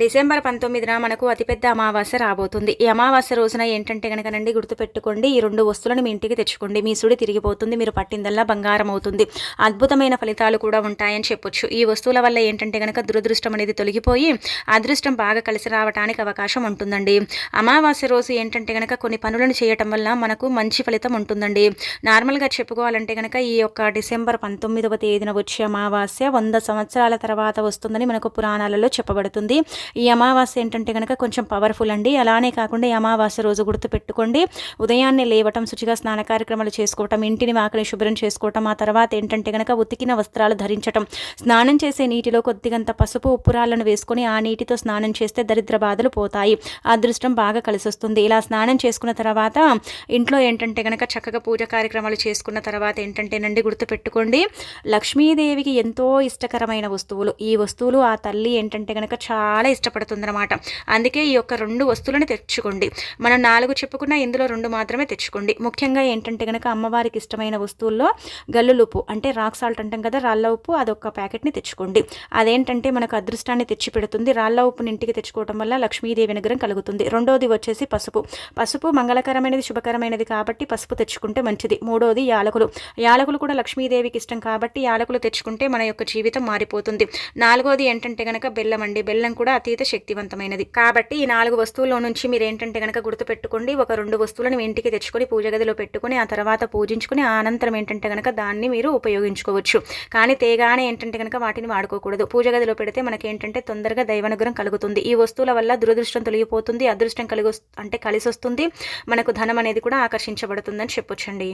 December పంతొమ్మిదిన మనకు అతిపెద్ద అమావాస్య రాబోతుంది. ఈ అమావాస్య రోజున ఏంటంటే కనుకనండి గుర్తుపెట్టుకోండి ఈ రెండు వస్తువులను మీ ఇంటికి తెచ్చుకోండి. మీ సుడి తిరిగిపోతుంది మీరు పట్టిందల్లా బంగారం అవుతుంది. అద్భుతమైన ఫలితాలు కూడా ఉంటాయని చెప్పొచ్చు. ఈ వస్తువుల వల్ల ఏంటంటే కనుక దురదృష్టం అనేది తొలగిపోయి అదృష్టం బాగా కలిసి రావడానికి అవకాశం ఉంటుందండి. అమావాస్య రోజు ఏంటంటే కనుక కొన్ని పనులను చేయటం వల్ల మనకు మంచి ఫలితం ఉంటుందండి. నార్మల్గా చెప్పుకోవాలంటే కనుక ఈ యొక్క డిసెంబర్ పంతొమ్మిదవ తేదీన వచ్చే అమావాస్య వంద సంవత్సరాల తర్వాత వస్తుందని మనకు పురాణాలలో చెప్పబడుతుంది. ఈ అమావాస్య ఏంటంటే కనుక కొంచెం పవర్ఫుల్ అండి. అలానే కాకుండా ఈ అమావాస్య రోజు గుర్తుపెట్టుకోండి. ఉదయాన్నే లేవటం శుచిగా స్నాన కార్యక్రమాలు చేసుకోవటం ఇంటిని వాకిని శుభ్రం చేసుకోవటం ఆ తర్వాత ఏంటంటే కనుక ఉతికిన వస్త్రాలు ధరించటం స్నానం చేసే నీటిలో కొద్దిగంత పసుపు ఉప్పురాలను వేసుకొని ఆ నీటితో స్నానం చేస్తే దరిద్ర బాధలు పోతాయి. అదృష్టం బాగా కలిసి వస్తుంది ఇలా స్నానం చేసుకున్న తర్వాత ఇంట్లో ఏంటంటే కనుక చక్కగా పూజ కార్యక్రమాలు చేసుకున్న తర్వాత ఏంటంటేనండి గుర్తుపెట్టుకోండి. లక్ష్మీదేవికి ఎంతో ఇష్టకరమైన వస్తువులు. ఈ వస్తువులు ఆ తల్లి ఏంటంటే కనుక చాలా ఇష్టపడుతుందన్నమాట. అందుకే ఈ యొక్క రెండు వస్తువులను తెచ్చుకోండి. మనం నాలుగు చెప్పుకున్న ఇందులో రెండు మాత్రమే తెచ్చుకోండి. ముఖ్యంగా ఏంటంటే కనుక అమ్మవారికి ఇష్టమైన వస్తువుల్లో గల్లులుపు అంటే రాక్ సాల్ట్ అంటాం కదా రాళ్ళ ఉప్పు అదొక ప్యాకెట్ని తెచ్చుకోండి. అదేంటంటే మనకు అదృష్టాన్ని తెచ్చి పెడుతుంది. రాళ్ళ ఉప్పుని ఇంటికి తెచ్చుకోవడం వల్ల లక్ష్మీదేవి అనుగ్రహం కలుగుతుంది. రెండోది వచ్చేసి పసుపు. పసుపు మంగళకరమైనది శుభకరమైనది కాబట్టి పసుపు తెచ్చుకుంటే మంచిది. మూడోది యాలకులు. యాలకులు కూడా లక్ష్మీదేవికి ఇష్టం కాబట్టి యాలకులు తెచ్చుకుంటే మన యొక్క జీవితం మారిపోతుంది. నాలుగోది ఏంటంటే కనుక బెల్లం అండి బెల్లం కూడా అతీత శక్తివంతమైనది. కాబట్టి ఈ నాలుగు వస్తువుల్లో నుంచి మీరు ఏంటంటే కనుక గుర్తుపెట్టుకోండి ఒక రెండు వస్తువులను ఇంటికి తెచ్చుకొని పూజ గదిలో పెట్టుకొని ఆ తర్వాత పూజించుకుని అనంతరం ఏంటంటే కనుక దాన్ని మీరు ఉపయోగించుకోవచ్చు. కానీ తేగానే ఏంటంటే కనుక వాటిని వాడుకోకూడదు. పూజ గదిలో పెడితే మనకి ఏంటంటే తొందరగా దైవానుగ్రహం కలుగుతుంది. ఈ వస్తువుల వల్ల దురదృష్టం తొలగిపోతుంది అదృష్టం కలిగి అంటే కలిసి వస్తుంది మనకు ధనం అనేది కూడా ఆకర్షించబడుతుందని చెప్పొచ్చండి.